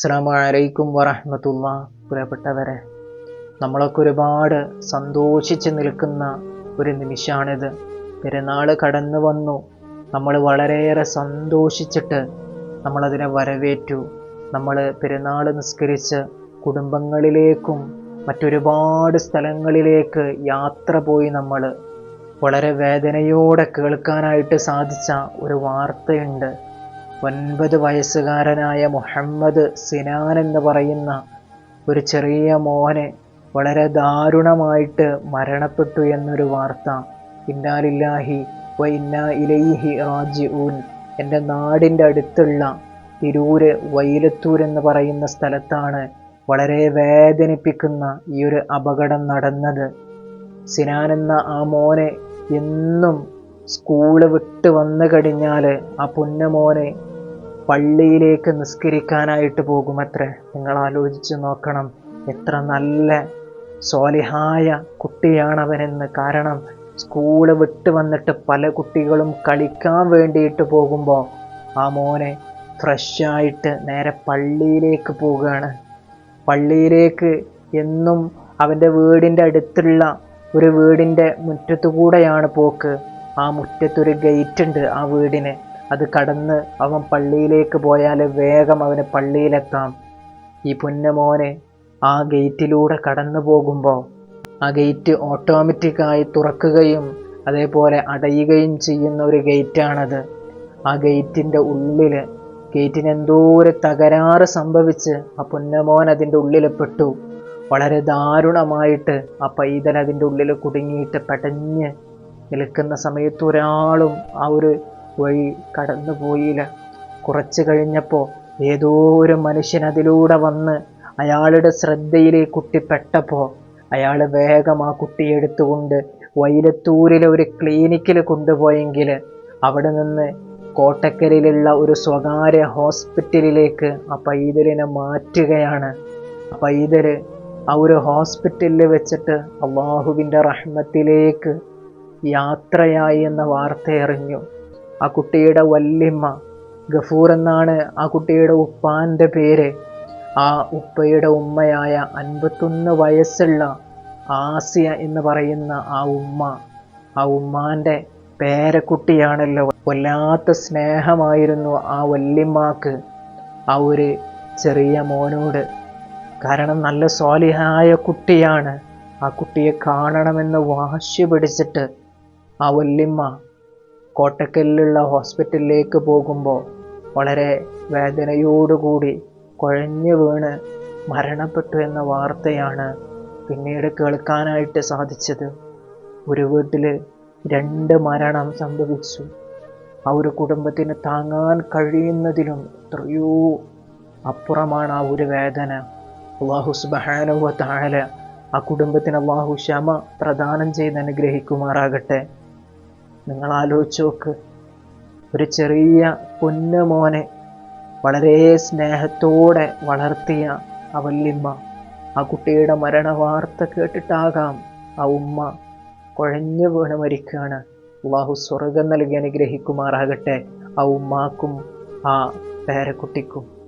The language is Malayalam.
അസ്സാമലൈക്കും വറഹമത്തുള്ള. പ്രിയപ്പെട്ടവരെ നമ്മളൊക്കെ ഒരുപാട് സന്തോഷിച്ച് നിൽക്കുന്ന ഒരു നിമിഷമാണിത് പെരുന്നാൾ കടന്നു വന്നു. നമ്മൾ വളരെയേറെ സന്തോഷിച്ചിട്ട് നമ്മളതിനെ വരവേറ്റു. നമ്മൾ പെരുന്നാൾ നിസ്കരിച്ച് കുടുംബങ്ങളിലേക്കും മറ്റൊരുപാട് സ്ഥലങ്ങളിലേക്ക് യാത്ര പോയി നമ്മൾ വളരെ വേദനയോടെ കേൾക്കാനായിട്ട് സാധിച്ച ഒരു വാർത്തയുണ്ട്. ഒൻപത് വയസ്സുകാരനായ മുഹമ്മദ് സിനാൻ എന്ന് പറയുന്ന ഒരു ചെറിയ മോനെ വളരെ ദാരുണമായിട്ട് മരണപ്പെട്ടു എന്നൊരു വാർത്ത. ഇന്നാലില്ലാഹി വ ഇന്നാ ഇലൈഹി റാജിഊൻ. എന്റെ നാടിന്റെ അടുത്തുള്ള തിരൂര് വൈലത്തൂർ എന്ന് പറയുന്ന സ്ഥലത്താണ് വളരെ വേദനിപ്പിക്കുന്ന ഈ ഒരു അപകടം നടന്നത്. സിനാൻ എന്ന ആ മോനെ എന്നും സ്കൂൾ വിട്ട് വന്നു കഴിഞ്ഞാൽ ആ പുന്നമോനെ പള്ളിയിലേക്ക് നിസ്കരിക്കാനായിട്ട് പോകുമത്രേ? നിങ്ങൾ ആലോചിച്ച് നോക്കണം. എത്ര നല്ല സ്വാലിഹായ കുട്ടിയാണവനെന്ന്. കാരണം സ്കൂൾ വിട്ട് വന്നിട്ട് പല കുട്ടികളും കളിക്കാൻ വേണ്ടിയിട്ട് പോകുമ്പോൾ ആ മോനെ ഫ്രഷായിട്ട് നേരെ പള്ളിയിലേക്ക് പോവുകയാണ്. പള്ളിയിലേക്ക് എന്നും അവന്റെ വീടിന്റെ അടുത്തുള്ള ഒരു വീടിന്റെ മുറ്റത്തു കൂടെയാണ് പോക്ക്. ആ മുറ്റത്തൊരു ഗേറ്റ് ഉണ്ട് ആ വീടിന്. അത് കടന്ന് അവൻ പള്ളിയിലേക്ക് പോയാൽ വേഗം അവന് പള്ളിയിലെത്താം. ഈ പുന്നമോനെ ആ ഗേറ്റിലൂടെ കടന്നു പോകുമ്പോൾ ആ ഗേറ്റ് ഓട്ടോമാറ്റിക്കായി തുറക്കുകയും അതേപോലെ അടയുകയും ചെയ്യുന്ന ഒരു ഗേറ്റാണത്. ആ ഗേറ്റിന്റെ ഉള്ളിൽ ഗേറ്റിന് എന്തോ ഒരു തകരാറ് സംഭവിച്ച് ആ പുന്നമോൻ അതിന്റെ ഉള്ളിൽ പെട്ടു. വളരെ ദാരുണമായിട്ട് ആ പൈതൽ അതിന്റെ ഉള്ളിൽ കുടുങ്ങിയിട്ട് പെടഞ്ഞ് നിൽക്കുന്ന സമയത്ത് ഒരാളും ആ ഒരു വഴി കടന്നുപോയില്ല. കുറച്ച് കഴിഞ്ഞപ്പോൾ ഏതോ ഒരു മനുഷ്യൻ അതിലൂടെ വന്ന് അയാളുടെ ശ്രദ്ധയിലെ കുട്ടി പെട്ടപ്പോൾ അയാൾ വേഗം ആ കുട്ടിയെ എടുത്തുകൊണ്ട് വൈലത്തൂരിലെ ഒരു ക്ലിനിക്കിൽ കൊണ്ടുപോയെങ്കിൽ അവിടെ നിന്ന് കോട്ടക്കരയിലുള്ള ഒരു സ്വകാര്യ ഹോസ്പിറ്റലിലേക്ക് ആ പൈതലിനെ മാറ്റുകയാണ്. ആ പൈതൽ ആ ഒരു ഹോസ്പിറ്റലിൽ വെച്ചിട്ട് അള്ളാഹുവിന്റെ റഹ്മത്തിലേക്ക് യാത്രയായി എന്ന വാർത്ത അറിഞ്ഞു ആ കുട്ടിയുടെ വല്യമ്മ ഗഫൂർ എന്നാണ് ആ കുട്ടിയുടെ ഉപ്പാന്റെ പേര്. ആ ഉപ്പയുടെ ഉമ്മയായ അൻപത്തൊന്ന് വയസ്സുള്ള ആസിയ എന്ന് പറയുന്ന ആ ഉമ്മ ആ ഉമ്മാന്റെ പേരക്കുട്ടിയാണല്ലോ. വല്ലാത്ത സ്നേഹമായിരുന്നു ആ വല്യമ്മക്ക് ആ ഒരു ചെറിയ മോനോട്. കാരണം നല്ല സ്വാലിഹായ കുട്ടിയാണ്. ആ കുട്ടിയെ കാണണമെന്ന് വാശി പിടിച്ചിട്ട് ആ വല്യമ്മ കോട്ടക്കലിലുള്ള ഹോസ്പിറ്റലിലേക്ക് പോകുമ്പോൾ വളരെ വേദനയോടുകൂടി കുഴഞ്ഞു വീണ് മരണപ്പെട്ടു എന്ന വാർത്തയാണ് പിന്നീട് കേൾക്കാനായിട്ട് സാധിച്ചത്. ഒരു വീട്ടിൽ രണ്ട് മരണം സംഭവിച്ചു. ആ ഒരു കുടുംബത്തിന് താങ്ങാൻ കഴിയുന്നതിലും എത്രയോ അപ്പുറമാണ് ആ ഒരു വേദന. അള്ളാഹു സുബാനുവ താഴല ആ കുടുംബത്തിന് അള്ളാഹു ക്ഷമ പ്രദാനം ചെയ്ത് അനുഗ്രഹിക്കുമാറാകട്ടെ. നിങ്ങൾ ആലോചിച്ച് നോക്ക്. ഒരു ചെറിയ പൊന്നുമോനെ വളരെ സ്നേഹത്തോടെ വളർത്തിയ ആ വല്യമ്മ ആ കുട്ടിയുടെ മരണ വാർത്ത കേട്ടിട്ടാകാം ആ ഉമ്മ കുഴഞ്ഞു വീണ് മരിക്കുകയാണ്. അള്ളാഹു സ്വർഗം നൽകി അനുഗ്രഹിക്കുമാറാകട്ടെ ആ ഉമ്മാക്കും ആ പേരക്കുട്ടിക്കും.